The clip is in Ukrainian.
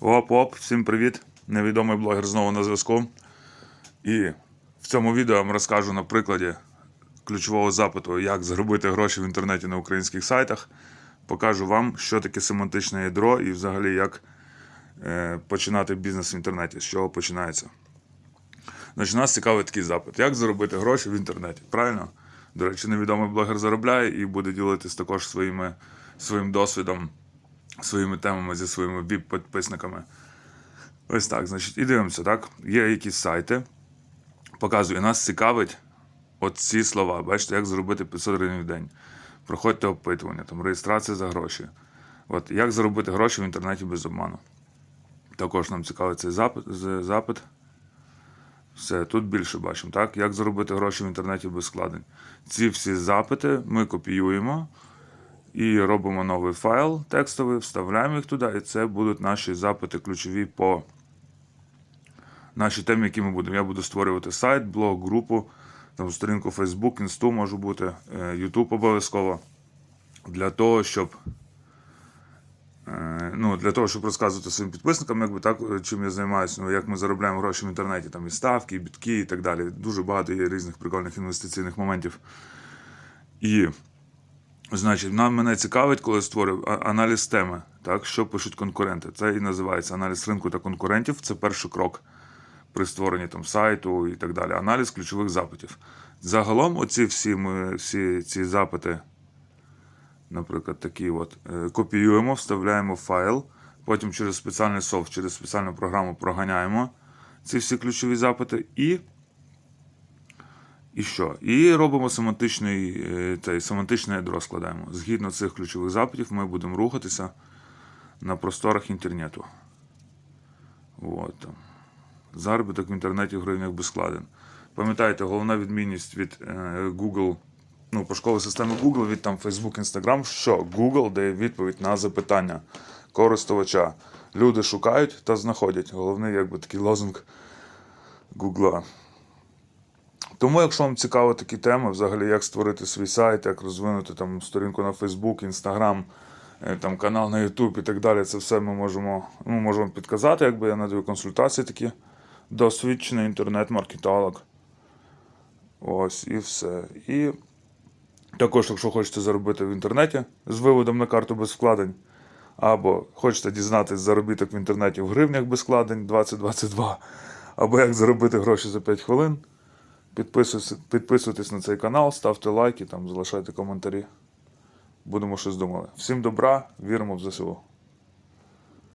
Оп-оп, всім привіт! Невідомий блогер знову на зв'язку. І в цьому відео я вам розкажу на прикладі ключового запиту, як заробити гроші в інтернеті на українських сайтах. Покажу вам, що таке семантичне ядро і взагалі як е, починати бізнес в інтернеті, з чого починається. Значить, нас цікавий такий запит: як заробити гроші в інтернеті? Правильно? До речі, невідомий блогер заробляє і буде ділитись також своїми, своїм досвідом, своїми темами зі своїми віп-підписниками. Ось так, значить, і дивимося, так? Є якісь сайти. Показую, нас цікавить от ці слова. Бачите, як заробити 500 гривень в день. Проходьте опитування, там реєстрація за гроші. От як заробити гроші в інтернеті без обману. Також нам цікавий цей запит. запит. Все, тут більше бачимо, так? Як заробити гроші в інтернеті без складень. Ці всі запити ми копіюємо і робимо новий файл текстовий, вставляємо їх туди, і це будуть наші запити ключові по нашій темі, які ми будемо. Я буду створювати сайт, блог, групу, там сторінку Facebook, інсту може бути, е, YouTube обов'язково. Для того, щоб Е, Ну, для того, щоб розказувати своїм підписникам, якби так, е, чим я займаюся, ну, як ми заробляємо гроші в інтернеті, там і ставки, і бітки, і так далі. Дуже багато є різних прикольних інвестиційних моментів. І, значить, нам мене цікавить, коли створив аналіз теми, так, що пишуть конкуренти. Це і називається аналіз ринку та конкурентів. Це перший крок при створенні там сайту і так далі. Аналіз ключових запитів. Загалом, оці всі, ми, всі ці запити наприклад, такі от, е, копіюємо, вставляємо в файл, потім через спеціальний софт, через спеціальну програму проганяємо ці всі ключові запити і. І що? І робимо семантичний, е, цей, семантичне ядро складаємо. Згідно цих ключових запитів, ми будемо рухатися на просторах інтернету. От. Заробіток в інтернеті в гривнях без складен. Пам'ятайте, головна відмінність від е, Google, ну, пошукової системи Google від там Facebook, Instagram, що Google дає відповідь на запитання користувача. Люди шукають та знаходять. Головний, якби такий лозунг Google. Тому, якщо вам цікаво такі теми, взагалі, як створити свій сайт, як розвинути там сторінку на Facebook, Instagram, е, там канал на YouTube і так далі, це все ми можемо, ну, можемо підказати, якби я надаю консультації такі. Досвідчений інтернет-маркетолог. Ось і все. І також, якщо хочете заробити в інтернеті з виводом на карту без вкладень, або хочете дізнатись заробіток в інтернеті в гривнях без вкладень 2022, або як заробити гроші за 5 хвилин. Підписуйтесь, підписуйтесь на цей канал, ставте лайки, там, залишайте коментарі. Будемо щось думати. Всім добра, віримо в ЗСУ.